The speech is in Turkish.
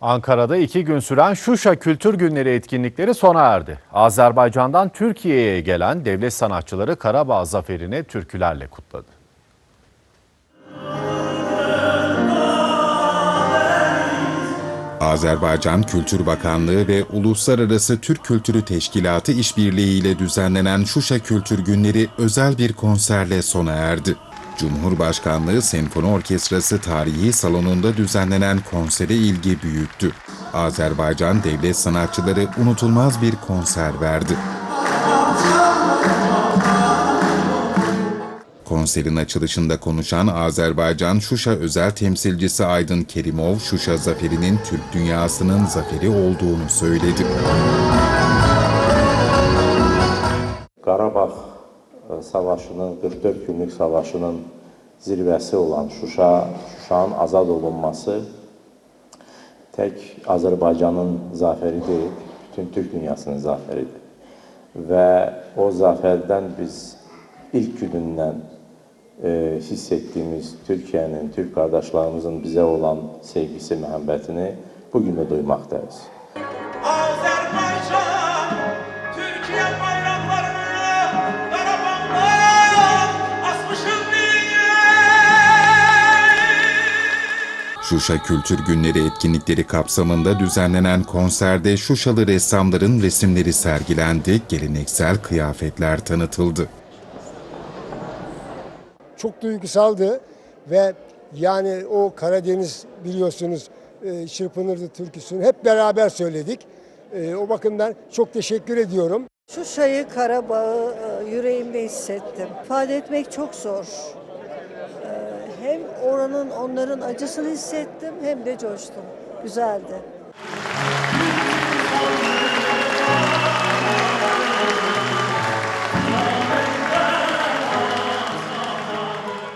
Ankara'da iki gün süren Şuşa Kültür Günleri etkinlikleri sona erdi. Azerbaycan'dan Türkiye'ye gelen devlet sanatçıları Karabağ zaferini türkülerle kutladı. Azerbaycan Kültür Bakanlığı ve Uluslararası Türk Kültürü Teşkilatı işbirliğiyle düzenlenen Şuşa Kültür Günleri özel bir konserle sona erdi. Cumhurbaşkanlığı Senfoni Orkestrası Tarihi Salonu'nda düzenlenen konsere ilgi büyüktü. Azerbaycan devlet sanatçıları unutulmaz bir konser verdi. Konserin açılışında konuşan Azerbaycan Şuşa özel temsilcisi Aydın Kerimov, Şuşa zaferinin Türk dünyasının zaferi olduğunu söyledi. Qarabağ e, savaşının, 44 günlük savaşının zirvəsi olan Şuşa, Şuşanın azad olunması tək Azərbaycanın zafəri deyil, bütün Türk dünyasının zafəridir. Və o zafərdən biz ilk günündən e, hiss etdiyimiz Türk qardaşlarımızın bizə olan sevgisi, məhəbbətini bugün də duymaqdayız. Şuşa Kültür Günleri etkinlikleri kapsamında düzenlenen konserde Şuşalı ressamların resimleri sergilendi, geleneksel kıyafetler tanıtıldı. çok duygusaldı ve yani o Karadeniz biliyorsunuz e, çırpınırdı türküsünü hep beraber söyledik. E, o bakımdan çok teşekkür ediyorum. Şu şayı Karabağ'ı e, yüreğimde hissettim. İfade etmek çok zor. Hem oranın onların acısını hissettim hem de coştum. Güzeldi.